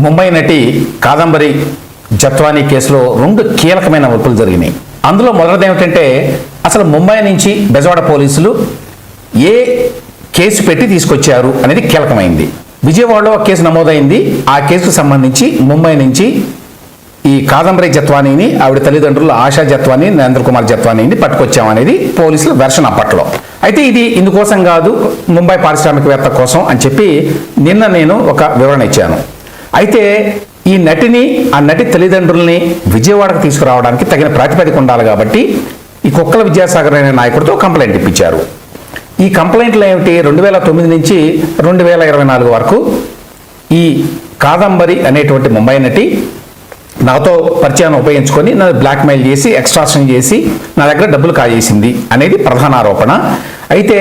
ముంబై నటి కాదంబరి జత్వానీ కేసులో రెండు కీలకమైన వర్పులు జరిగినాయి. అందులో మొదటిది ఏమిటంటే అసలు ముంబై నుంచి బెజవాడ పోలీసులు ఏ కేసు పెట్టి తీసుకొచ్చారు అనేది కీలకమైంది. విజయవాడలో ఒక కేసు నమోదైంది. ఆ కేసుకు సంబంధించి ముంబై నుంచి ఈ కాదంబరి జత్వానీని ఆవిడ తల్లిదండ్రులు ఆశా జత్వానీ నరేంద్ర కుమార్ జత్వానీని పట్టుకొచ్చామనేది పోలీసుల వెర్షన్ అప్పట్లో. అయితే ఇది ఇందుకోసం కాదు ముంబై పారిశ్రామికవేత్త కోసం అని చెప్పి నిన్న నేను ఒక వివరణ ఇచ్చాను. అయితే ఈ నటిని ఆ నటి తల్లిదండ్రుల్ని విజయవాడకు తీసుకురావడానికి తగిన ప్రాతిపదిక ఉండాలి కాబట్టి ఈ కుక్కల విద్యాసాగర్ అనే నాయకుడితో కంప్లైంట్ ఇప్పించారు. ఈ కంప్లైంట్లు ఏమిటి? రెండు వేల తొమ్మిది నుంచి రెండు వేల ఇరవై నాలుగు వరకు ఈ కాదంబరి అనేటువంటి ముంబై నటి నాతో పరిచయాన్ని ఉపయోగించుకొని నన్ను బ్లాక్మెయిల్ చేసి ఎక్స్ట్రాక్షన్ చేసి నా దగ్గర డబ్బులు కాజేసింది అనేది ప్రధాన ఆరోపణ. అయితే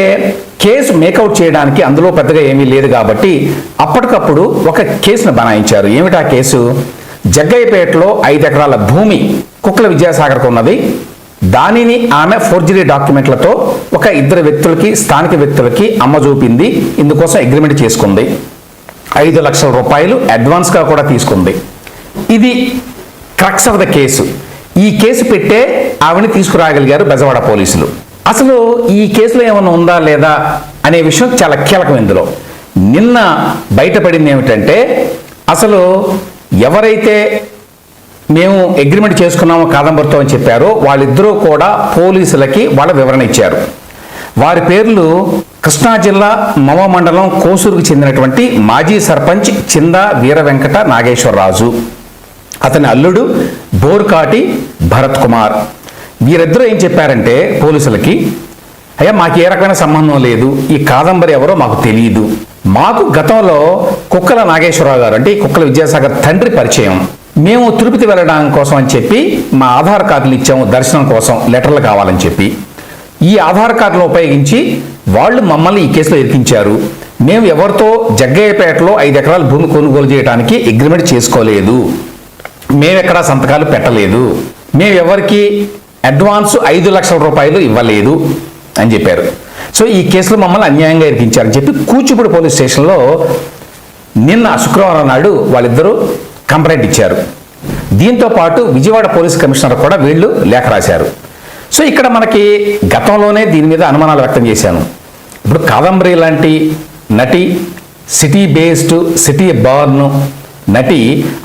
కేసు మేకౌట్ చేయడానికి అందులో పెద్దగా ఏమీ లేదు కాబట్టి అప్పటికప్పుడు ఒక కేసును బనాయించారు. ఏమిటా కేసు? జగ్గయ్యపేటలో ఐదు ఎకరాల భూమి కుక్కల విద్యాసాగర్కు ఉన్నది. దానిని ఆమె ఫోర్జరీ డాక్యుమెంట్లతో ఒక ఇద్దరు వ్యక్తులకి స్థానిక వ్యక్తులకి అమ్మ చూపింది. ఇందుకోసం అగ్రిమెంట్ చేసుకుంది. ఐదు లక్షల రూపాయలు అడ్వాన్స్గా కూడా తీసుకుంది. ఇది క్రక్స్ ఆఫ్ ద కేసు ఈ కేసు పెట్టే ఆవిడని తీసుకురాగలిగారు బెజవాడ పోలీసులు. అసలు ఈ కేసులో ఏమైనా ఉందా లేదా అనే విషయం చాలా కీలకం ఇందులో. నిన్న బయటపడింది ఏమిటంటే అసలు ఎవరైతే మేము అగ్రిమెంట్ చేసుకున్నాము కాదంబరితో అని చెప్పారో వాళ్ళిద్దరూ కూడా పోలీసులకి వాళ్ళ వివరణ ఇచ్చారు. వారి పేర్లు కృష్ణా జిల్లా మమ మండలం కోసూరుకు చెందినటువంటి మాజీ సర్పంచ్ చిందా వీర వెంకట నాగేశ్వరరాజు. అతని అల్లుడు బోర్కాటి భరత్ కుమార్ వీరిద్దరూ ఏం చెప్పారంటే పోలీసులకి అయ్యా మాకు ఏ రకమైన సంబంధం లేదు. ఈ కాదంబరి ఎవరో మాకు తెలియదు మాకు గతంలో కుక్కల నాగేశ్వరరావు గారు అంటే ఈ కుక్కల విద్యాసాగర్ తండ్రి పరిచయం. మేము తిరుపతి వెళ్ళడం కోసం అని చెప్పి మా ఆధార్ కార్డులు ఇచ్చాము దర్శనం కోసం లెటర్లు కావాలని చెప్పి. ఈ ఆధార్ కార్డులను ఉపయోగించి వాళ్ళు మమ్మల్ని ఈ కేసులో ఇరికించారు. మేము ఎవరితో జగ్గయ్యపేటలో ఐదు ఎకరాల భూమి కొనుగోలు చేయడానికి అగ్రిమెంట్ చేసుకోలేదు. మేమెక్కడా సంతకాలు పెట్టలేదు. మేము ఎవరికి అడ్వాన్స్ ఐదు లక్షల రూపాయలు ఇవ్వలేదు అని చెప్పారు. సో ఈ కేసులో మమ్మల్ని అన్యాయంగా ఇరికించారని చెప్పి కూచిపూడి పోలీస్ స్టేషన్లో నిన్న శుక్రవారం నాడు వాళ్ళిద్దరూ కంప్లైంట్ ఇచ్చారు. దీంతో పాటు విజయవాడ పోలీస్ కమిషనర్ కూడా వీళ్ళు లేఖ రాశారు. సో ఇక్కడ మనకి గతంలోనే దీని మీద అనుమానాలు వ్యక్తం చేశాను. ఇప్పుడు కాదంబరి లాంటి నటి సిటీ బేస్డ్ సిటీ బార్న్ నటి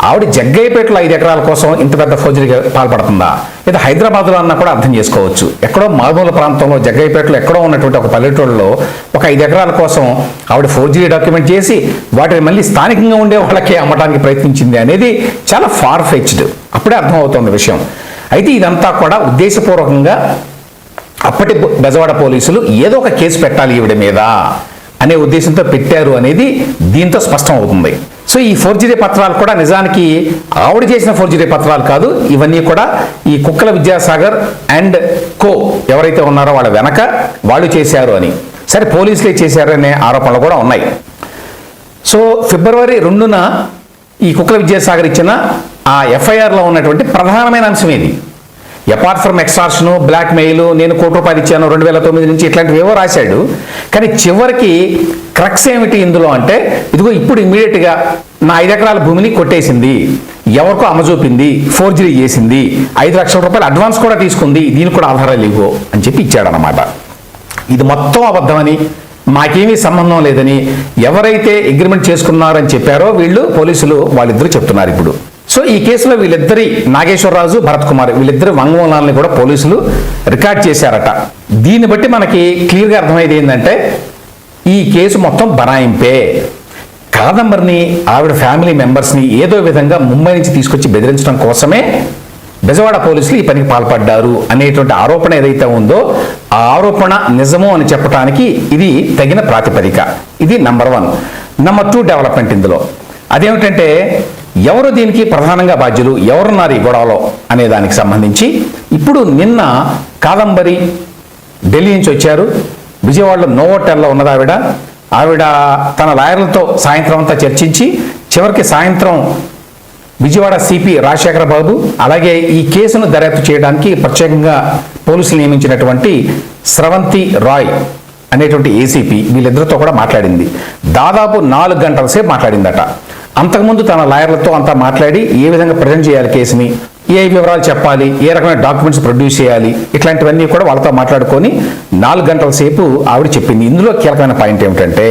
ఆవిడ జగ్గయ్యపేటలో ఐదు ఎకరాల కోసం ఇంత పెద్ద ఫోజరీకి పాల్పడుతుందా? లేదా హైదరాబాద్లో అన్నా కూడా అర్థం చేసుకోవచ్చు. ఎక్కడో మారుమూల ప్రాంతంలో జగ్గయ్యపేటలో ఎక్కడో ఉన్నటువంటి ఒక పల్లెటూరులో ఒక ఐదు ఎకరాల కోసం ఆవిడ ఫోర్జరీ డాక్యుమెంట్ చేసి వాటిని మళ్ళీ స్థానికంగా ఉండే వాళ్ళకే అమ్మడానికి ప్రయత్నించింది అనేది చాలా ఫార్ ఫెచ్డ్ అప్పుడే అర్థమవుతోంది విషయం. అయితే ఇదంతా కూడా ఉద్దేశపూర్వకంగా అప్పటి బెజవాడ పోలీసులు ఏదో ఒక కేసు పెట్టాలి ఈవిడ మీద అనే ఉద్దేశంతో పెట్టారు అనేది దీంతో స్పష్టం అవుతుంది సో ఈ ఫోర్జరీ పత్రాలు కూడా నిజానికి ఆవిడ చేసిన ఫోర్జరీ పత్రాలు కాదు. ఇవన్నీ కూడా ఈ కుక్కల విద్యాసాగర్ అండ్ కో ఎవరైతే ఉన్నారో వాళ్ళ వెనక వాళ్ళు చేశారు అని. సరే పోలీసులే చేశారు అనే ఆరోపణలు కూడా ఉన్నాయి. సో ఫిబ్రవరి రెండున ఈ కుక్కల విద్యాసాగర్ ఇచ్చిన ఆ ఎఫ్ఐఆర్లో ఉన్నటువంటి ప్రధానమైన అంశం ఇది apart from extraction blackmail నేను కోటి రూపాయలు ఇచ్చాను రెండు వేల తొమ్మిది నుంచి ఇట్లాంటివి ఏవో రాశాడు. కానీ చివరికి క్రక్స్ ఏమిటి ఇందులో అంటే ఇదిగో ఇప్పుడు ఇమ్మీడియట్గా నా ఐదు ఎకరాల భూమిని కొట్టేసింది. ఎవరికో అమ్మజూపింది ఫోర్జరీ చేసింది. ఐదు లక్షల రూపాయలు అడ్వాన్స్ కూడా తీసుకుంది దీనికి కూడా ఆధారాలు ఇవ్వు అని చెప్పి ఇచ్చాడనమాట ఇది మొత్తం అబద్ధమని మాకేమీ సంబంధం లేదని ఎవరైతే అగ్రిమెంట్ చేసుకున్నారని చెప్పారో వీళ్ళు పోలీసులు వాళ్ళిద్దరూ చెప్తున్నారు ఇప్పుడు. సో ఈ కేసులో వీళ్ళిద్దరి నాగేశ్వరరాజు భరత్ కుమార్ వీళ్ళిద్దరి వాంగ్మూలాలని కూడా పోలీసులు రికార్డ్ చేశారట. దీన్ని బట్టి మనకి క్లియర్గా అర్థమయ్యేది ఏంటంటే ఈ కేసు మొత్తం బనాయింపే. కాదంబరిని ఆవిడ ఫ్యామిలీ మెంబర్స్ని ఏదో విధంగా ముంబై నుంచి తీసుకొచ్చి బెదిరించడం కోసమే బెజవాడ పోలీసులు ఈ పనికి పాల్పడ్డారు అనేటువంటి ఆరోపణ ఏదైతే ఉందో ఆ ఆరోపణ నిజము అని చెప్పడానికి ఇది తగిన ప్రాతిపదిక. ఇది number one. Number two development ఇందులో. అదేమిటంటే ఎవరు దీనికి ప్రధానంగా బాధ్యులు? ఎవరున్నారు ఈ గొడవలో? అనే దానికి సంబంధించి ఇప్పుడు నిన్న కాదంబరి ఢిల్లీ నుంచి వచ్చారు. విజయవాడలో నోవోటెల్లో ఉన్నది ఆవిడ. ఆవిడ తన లాయర్లతో సాయంత్రం అంతా చర్చించి చివరికి సాయంత్రం విజయవాడ సిపి రాజశేఖర బాబు అలాగే ఈ కేసును దర్యాప్తు చేయడానికి ప్రత్యేకంగా పోలీసులు నియమించినటువంటి స్రవంతి రాయ్ అనేటువంటి ఏసీపీ వీళ్ళిద్దరితో కూడా మాట్లాడింది. దాదాపు నాలుగు గంటల సేపు మాట్లాడిందట. అంతకుముందు తన లాయర్లతో అంతా మాట్లాడి ఏ విధంగా ప్రజెంట్ చేయాలి కేసుని ఏ వివరాలు చెప్పాలి ఏ రకమైన డాక్యుమెంట్స్ ప్రొడ్యూస్ చేయాలి ఇట్లాంటివన్నీ కూడా వాళ్ళతో మాట్లాడుకొని నాలుగు గంటల సేపు ఆవిడ చెప్పింది. ఇందులో కీలకమైన పాయింట్ ఏమిటంటే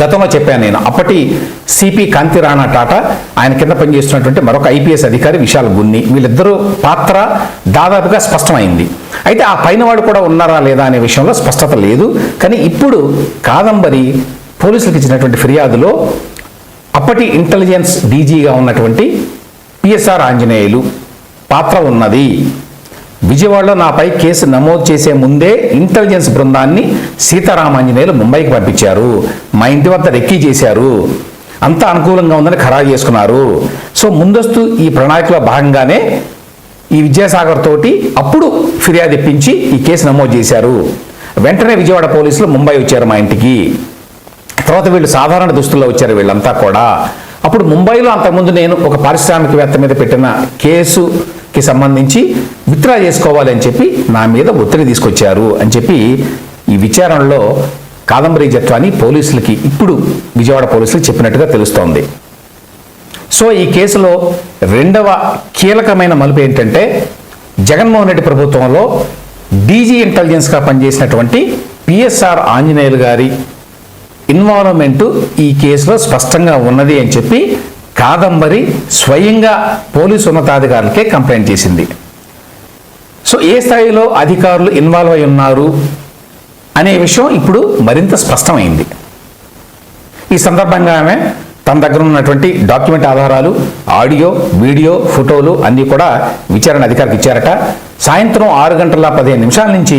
గతంలో చెప్పాను నేను అప్పటి సిపి కాంతి రాణా టాటా ఆయన కింద పనిచేస్తున్నటువంటి మరొక ఐపీఎస్ అధికారి విశాల్ గున్ని వీళ్ళిద్దరూ పాత్ర దాదాపుగా స్పష్టమైంది. అయితే ఆ పైన వాడు కూడా ఉన్నారా లేదా అనే విషయంలో స్పష్టత లేదు. కానీ ఇప్పుడు కాదంబరి పోలీసులకు ఇచ్చినటువంటి ఫిర్యాదులో అప్పటి ఇంటెలిజెన్స్ డీజీగా ఉన్నటువంటి పిఎస్ఆర్ ఆంజనేయులు పాత్ర ఉన్నది. విజయవాడలో నాపై కేసు నమోదు చేసే ముందే ఇంటెలిజెన్స్ బృందాన్ని సీతారామాంజనేయులు ముంబైకి పంపించారు. మా ఇంటి వద్ద రెక్కీ చేశారు. అంతా అనుకూలంగా ఉందని ఖరారు చేసుకున్నారు. సో ముందస్తు ఈ ప్రణాళికలో భాగంగానే ఈ విద్యాసాగర్ తోటి అప్పుడు ఫిర్యాదు ఇప్పించి ఈ కేసు నమోదు చేశారు. వెంటనే విజయవాడ పోలీసులు ముంబై వచ్చారు మా ఇంటికి. తర్వాత వీళ్ళు సాధారణ దుస్తుల్లో వచ్చారు వీళ్ళంతా కూడా. అప్పుడు ముంబైలో అంతకుముందు నేను ఒక పారిశ్రామికవేత్త మీద పెట్టిన కేసుకి సంబంధించి విత్డ్రా చేసుకోవాలి అని చెప్పి నా మీద ఒత్తిడి తీసుకొచ్చారు అని చెప్పి ఈ విచారణలో కాదంబరి జత్వాని పోలీసులకి ఇప్పుడు విజయవాడ పోలీసులకు చెప్పినట్టుగా తెలుస్తోంది. సో ఈ కేసులో రెండవ కీలకమైన మలుపు ఏంటంటే జగన్మోహన్ రెడ్డి ప్రభుత్వంలో డీజీ ఇంటెలిజెన్స్గా పనిచేసినటువంటి పిఎస్ఆర్ ఆంజనేయులు గారి ఇన్వాల్వ్మెంటు ఈ కేసులో స్పష్టంగా ఉన్నది అని చెప్పి కాదంబరి స్వయంగా పోలీసు ఉన్నతాధికారులకే కంప్లైంట్ చేసింది. సో ఏ స్థాయిలో అధికారులు ఇన్వాల్వ్ అయి ఉన్నారు అనే విషయం ఇప్పుడు మరింత స్పష్టమైంది. ఈ సందర్భంగా ఆమె తన దగ్గర ఉన్నటువంటి డాక్యుమెంట్ ఆధారాలు ఆడియో వీడియో ఫోటోలు అన్నీ కూడా విచారణ అధికారికి ఇచ్చారట. సాయంత్రం ఆరు గంటల పదిహేను నిమిషాల నుంచి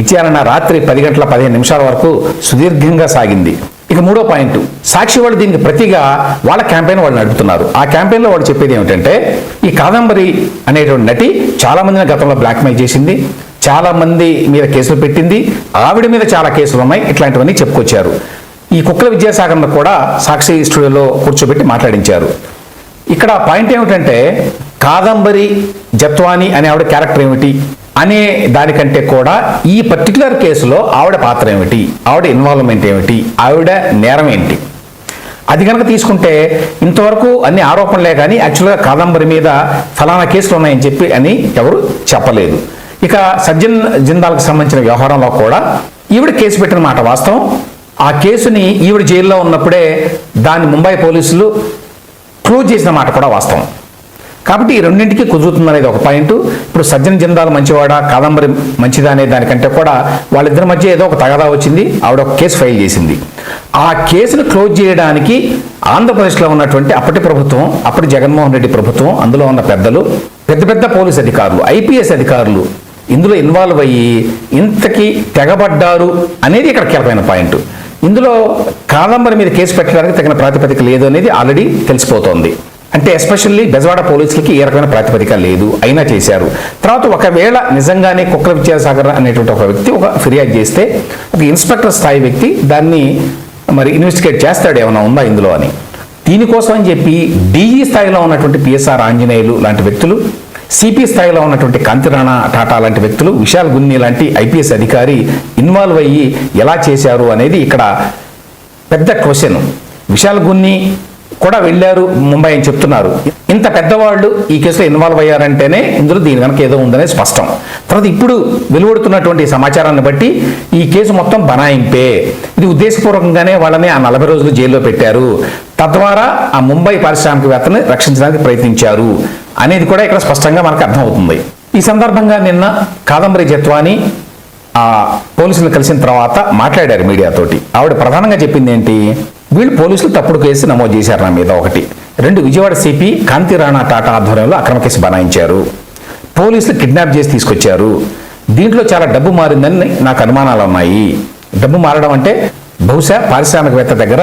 విచారణ రాత్రి పది గంటల పదిహేను నిమిషాల వరకు సుదీర్ఘంగా సాగింది. ఇక మూడో పాయింట్ సాక్షి వాళ్ళు దీనికి ప్రతిగా వాళ్ళ క్యాంపెయిన్ వాళ్ళు నడుపుతున్నారు. ఆ క్యాంపెయిన్లో వాళ్ళు చెప్పేది ఏమిటంటే ఈ కాదంబరి అనేటువంటి నటి చాలామందిని గతంలో బ్లాక్మెయిల్ చేసింది చాలామంది మీద కేసులు పెట్టింది ఆవిడ మీద చాలా కేసులు ఉన్నాయి ఇట్లాంటివన్నీ చెప్పుకొచ్చారు. ఈ కుక్కల విద్యాసాగర్ను కూడా సాక్షి స్టూడియోలో కూర్చోబెట్టి మాట్లాడించారు. ఇక్కడ పాయింట్ ఏమిటంటే కాదంబరి జత్వాని అనే ఆవిడ క్యారెక్టర్ ఏమిటి? అనే దానికంటే కూడా ఈ పర్టికులర్ కేసులో ఆవిడ పాత్ర ఏమిటి? ఆవిడ ఇన్వాల్వ్మెంట్ ఏమిటి? ఆవిడ నేరం ఏంటి? అది కనుక తీసుకుంటే ఇంతవరకు అన్ని ఆరోపణలే కానీ యాక్చువల్గా కాదంబరి మీద ఫలానా కేసులు ఉన్నాయని చెప్పి అని ఎవరు చెప్పలేదు. ఇక సజ్జన్ జిందాల్కి సంబంధించిన వ్యవహారంలో కూడా ఈవిడ కేసు పెట్టిన మాట వాస్తవం. ఆ కేసుని ఈవిడ జైల్లో ఉన్నప్పుడే దాన్ని ముంబై పోలీసులు క్లోజ్ చేసిన మాట కూడా వాస్తవం. కాబట్టి ఈ రెండింటికి కుదురుతుంది అనేది ఒక పాయింట్. ఇప్పుడు సజ్జన జిందాల్ మంచివాడా కాదంబరి మంచిదా అనే దానికంటే కూడా వాళ్ళిద్దరి మధ్య ఏదో ఒక తగదా వచ్చింది ఆవిడ ఒక కేసు ఫైల్ చేసింది. ఆ కేసును క్లోజ్ చేయడానికి ఆంధ్రప్రదేశ్లో ఉన్నటువంటి అప్పటి ప్రభుత్వం అప్పటి జగన్మోహన్ రెడ్డి ప్రభుత్వం అందులో ఉన్న పెద్దలు పెద్ద పెద్ద పోలీస్ అధికారులు ఐపీఎస్ అధికారులు ఇందులో ఇన్వాల్వ్ అయ్యి ఇంతకీ తెగబడ్డారు అనేది ఇక్కడ కీలకమైన పాయింట్. ఇందులో కాదంబరి మీద కేసు పెట్టడానికి తగిన ప్రాతిపదిక లేదు అనేది ఆల్రెడీ తెలిసిపోతోంది. అంటే ఎస్పెషల్లీ బెజవాడ పోలీసులకి ఏ రకమైన ప్రాతిపదిక లేదు అయినా చేశారు. తర్వాత ఒకవేళ నిజంగానే కుక్కల విద్యాసాగర్ అనేటువంటి ఒక వ్యక్తి ఒక ఫిర్యాదు చేస్తే ఒక ఇన్స్పెక్టర్ స్థాయి వ్యక్తి దాన్ని మరి ఇన్వెస్టిగేట్ చేస్తాడు ఏమైనా ఉందా ఇందులో అని. దీనికోసం అని చెప్పి డీజీ స్థాయిలో ఉన్నటువంటి పిఎస్ఆర్ ఆంజనేయులు లాంటి వ్యక్తులు సిపి స్థాయిలో ఉన్నటువంటి కాంతిరాణా టాటా లాంటి వ్యక్తులు విశాల్ గున్ని లాంటి ఐపీఎస్ అధికారి ఇన్వాల్వ్ అయ్యి ఎలా చేశారు అనేది ఇక్కడ పెద్ద క్వశ్చన్. విశాల్ గున్ని కూడా వెళ్ళారు ముంబై అని చెప్తున్నారు. ఇంత పెద్దవాళ్ళు ఈ కేసులో ఇన్వాల్వ్ అయ్యారంటేనే ఇందులో దీని కనుక ఏదో ఉందనే స్పష్టం. తర్వాత ఇప్పుడు వెలువడుతున్నటువంటి సమాచారాన్ని బట్టి ఈ కేసు మొత్తం బనాయింపే. ఇది ఉద్దేశపూర్వకంగానే వాళ్ళని ఆ నలభై రోజులు జైల్లో పెట్టారు. తద్వారా ఆ ముంబై పారిశ్రామికవేత్తని రక్షించడానికి ప్రయత్నించారు అనేది కూడా ఇక్కడ స్పష్టంగా మనకు అర్థమవుతుంది. ఈ సందర్భంగా నిన్న కాదంబరి జత్వాని ఆ పోలీసులు కలిసిన తర్వాత మాట్లాడారు మీడియాతోటి ఆవిడ ప్రధానంగా చెప్పింది ఏంటి? వీళ్ళు పోలీసులు తప్పుడు కేసు నమోదు చేశారు నా మీద ఒకటి. రెండు విజయవాడ సిపి కాంతి రాణా టాటా ఆధ్వర్యంలో అక్రమ కేసు బనాయించారు. పోలీసులు కిడ్నాప్ చేసి తీసుకొచ్చారు. దీంట్లో చాలా డబ్బు మారిందని నాకు అనుమానాలు ఉన్నాయి. డబ్బు మారడం అంటే బహుశా పారిశ్రామికవేత్త దగ్గర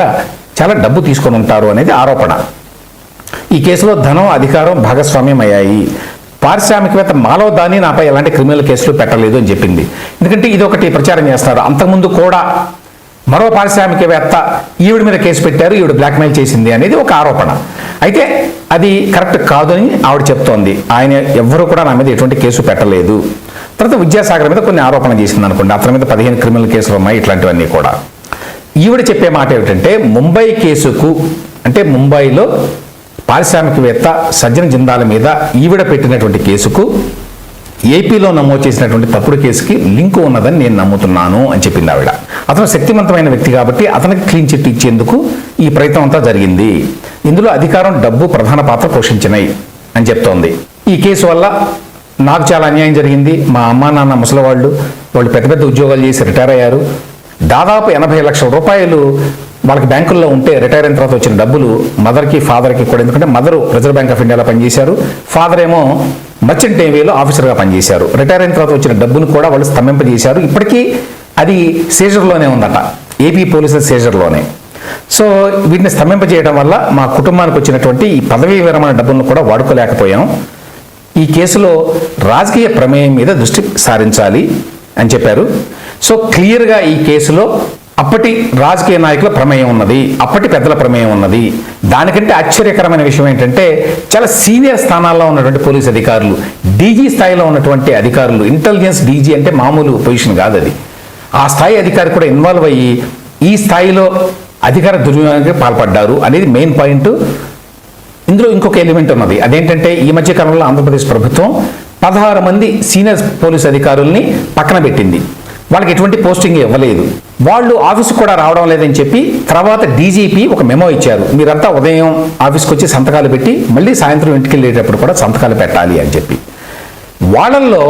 చాలా డబ్బు తీసుకొని ఉంటారు అనేది ఆరోపణ. ఈ కేసులో ధనం అధికారం భాగస్వామ్యం అయ్యాయి. పారిశ్రామికవేత్త మాలో దాని నాపై ఎలాంటి క్రిమినల్ కేసులు పెట్టలేదు అని చెప్పింది. ఎందుకంటే ఇది ఒకటి ప్రచారం చేస్తారు. అంతకుముందు కూడా మరో పారిశ్రామికవేత్త ఈవిడ మీద కేసు పెట్టారు ఈవిడ బ్లాక్మెయిల్ చేసింది అనేది ఒక ఆరోపణ. అయితే అది కరెక్ట్ కాదని ఆవిడ చెప్తోంది. ఆయన ఎవ్వరూ కూడా నా మీద ఎటువంటి కేసు పెట్టలేదు. తర్వాత విద్యాసాగర్ మీద కొన్ని ఆరోపణలు చేసింది అనుకోండి. అతని మీద పదిహేను క్రిమినల్ కేసులు ఉన్నాయి ఇట్లాంటివన్నీ కూడా. ఈవిడ చెప్పే మాట ఏమిటంటే ముంబై కేసుకు అంటే ముంబైలో పారిశ్రామికవేత్త సజ్జన జిందాల మీద ఈవిడ పెట్టినటువంటి కేసుకు ఏపీలో నమోదు చేసినటువంటి తప్పుడు కేసుకి లింకు ఉన్నదని నేను నమ్ముతున్నాను అని చెప్పింది ఆవిడ. అతను శక్తివంతమైన వ్యక్తి కాబట్టి అతనికి క్లీన్ చిట్ ఇచ్చేందుకు ఈ ప్రయత్నం అంతా జరిగింది. ఇందులో అధికారం డబ్బు ప్రధాన పాత్ర పోషించినాయి అని చెప్తోంది. ఈ కేసు వల్ల నాకు చాలా అన్యాయం జరిగింది. మా అమ్మా నాన్న ముసలివాళ్ళు వాళ్ళు పెద్ద పెద్ద ఉద్యోగాలు చేసి రిటైర్ అయ్యారు. దాదాపు ఎనభై లక్షల రూపాయలు వాళ్ళకి బ్యాంకుల్లో ఉంటే రిటైర్ అయిన తర్వాత వచ్చిన డబ్బులు మదర్కి ఫాదర్కి కూడా. ఎందుకంటే మదరు రిజర్వ్ బ్యాంక్ ఆఫ్ ఇండియాలో పనిచేశారు. ఫాదర్ ఏమో మర్చెంట్ నేవీలో ఆఫీసర్గా పనిచేశారు. రిటైర్ అయిన తర్వాత వచ్చిన డబ్బును కూడా వాళ్ళు స్తంభింపజేశారు. ఇప్పటికీ అది సీజర్లోనే ఉందట. ఏపీ పోలీసుల సీజర్లోనే సో వీటిని స్తంభింపజేయడం వల్ల మా కుటుంబానికి వచ్చినటువంటి ఈ పదవీ విరమణ డబ్బులను కూడా వాడుకోలేకపోయాం. ఈ కేసులో రాజకీయ ప్రమేయం మీద దృష్టి సారించాలి అని చెప్పారు. సో క్లియర్గా ఈ కేసులో అప్పటి రాజకీయ నాయకుల ప్రమేయం ఉన్నది. అప్పటి పెద్దల ప్రమేయం ఉన్నది. దానికంటే ఆశ్చర్యకరమైన విషయం ఏంటంటే చాలా సీనియర్ స్థానాల్లో ఉన్నటువంటి పోలీస్ అధికారులు డీజీ స్థాయిలో ఉన్నటువంటి అధికారులు ఇంటెలిజెన్స్ డీజీ అంటే మామూలు పొజిషన్ కాదు అది. ఆ స్థాయి అధికారి కూడా ఇన్వాల్వ్ అయ్యి ఈ స్థాయిలో అధికార దుర్వినియోగానికి పాల్పడ్డారు అనేది మెయిన్ పాయింట్. ఇందులో ఇంకొక ఎలిమెంట్ ఉన్నది అదేంటంటే ఈ మధ్య కాలంలో ఆంధ్రప్రదేశ్ ప్రభుత్వం పదహారు మంది సీనియర్ పోలీస్ అధికారుల్ని పక్కన పెట్టింది. వాళ్ళకి ఎటువంటి పోస్టింగ్ ఇవ్వలేదు. వాళ్ళు ఆఫీస్కి కూడా రావడం లేదని చెప్పి తర్వాత డీజీపీ ఒక మెమో ఇచ్చారు. మీరంతా ఉదయం ఆఫీస్కి వచ్చి సంతకాలు పెట్టి మళ్ళీ సాయంత్రం ఇంటికి వెళ్ళేటప్పుడు కూడా సంతకాలు పెట్టాలి అని చెప్పి. వాళ్ళల్లో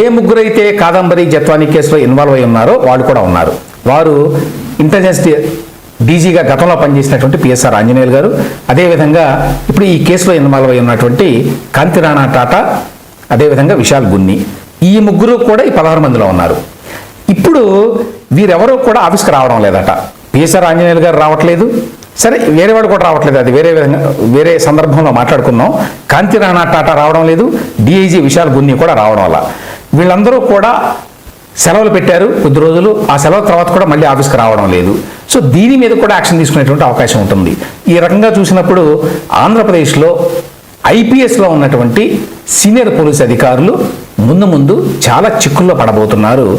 ఏ ముగ్గురైతే కాదంబరి జత్వానీ కేసులో ఇన్వాల్వ్ అయి ఉన్నారో వాళ్ళు కూడా ఉన్నారు. వారు ఇంటెలిజెన్స్ డీజీగా గతంలో పనిచేసినటువంటి పిఎస్ఆర్ ఆంజనేయులు గారు అదేవిధంగా ఇప్పుడు ఈ కేసులో ఇన్వాల్వ్ అయి ఉన్నటువంటి కాంతిరాణా టాటా అదేవిధంగా విశాల్ గున్ని. ఈ ముగ్గురు కూడా ఈ పదహారు మందిలో ఉన్నారు. ఇప్పుడు వీరెవరో కూడా ఆఫీస్కి రావడం లేదట. పిఎస్ఆర్ ఆంజనేయులు గారు రావట్లేదు. సరే వేరే వాడు కూడా రావట్లేదు. అది వేరే విధంగా వేరే సందర్భంలో మాట్లాడుకున్నాం. కాంతి రాణా టాటా రావడం లేదు. డిఐజీ విశాల్ గున్ని కూడా రావడం వల్ల. వీళ్ళందరూ కూడా సెలవులు పెట్టారు కొద్ది రోజులు. ఆ సెలవు తర్వాత కూడా మళ్ళీ ఆఫీస్కి రావడం లేదు. సో దీని మీద కూడా యాక్షన్ తీసుకునేటువంటి అవకాశం ఉంటుంది. ఈ రకంగా చూసినప్పుడు ఆంధ్రప్రదేశ్లో ఐపీఎస్లో ఉన్నటువంటి సీనియర్ పోలీస్ అధికారులు ముందు ముందు చాలా చిక్కుల్లో పడబోతున్నారు.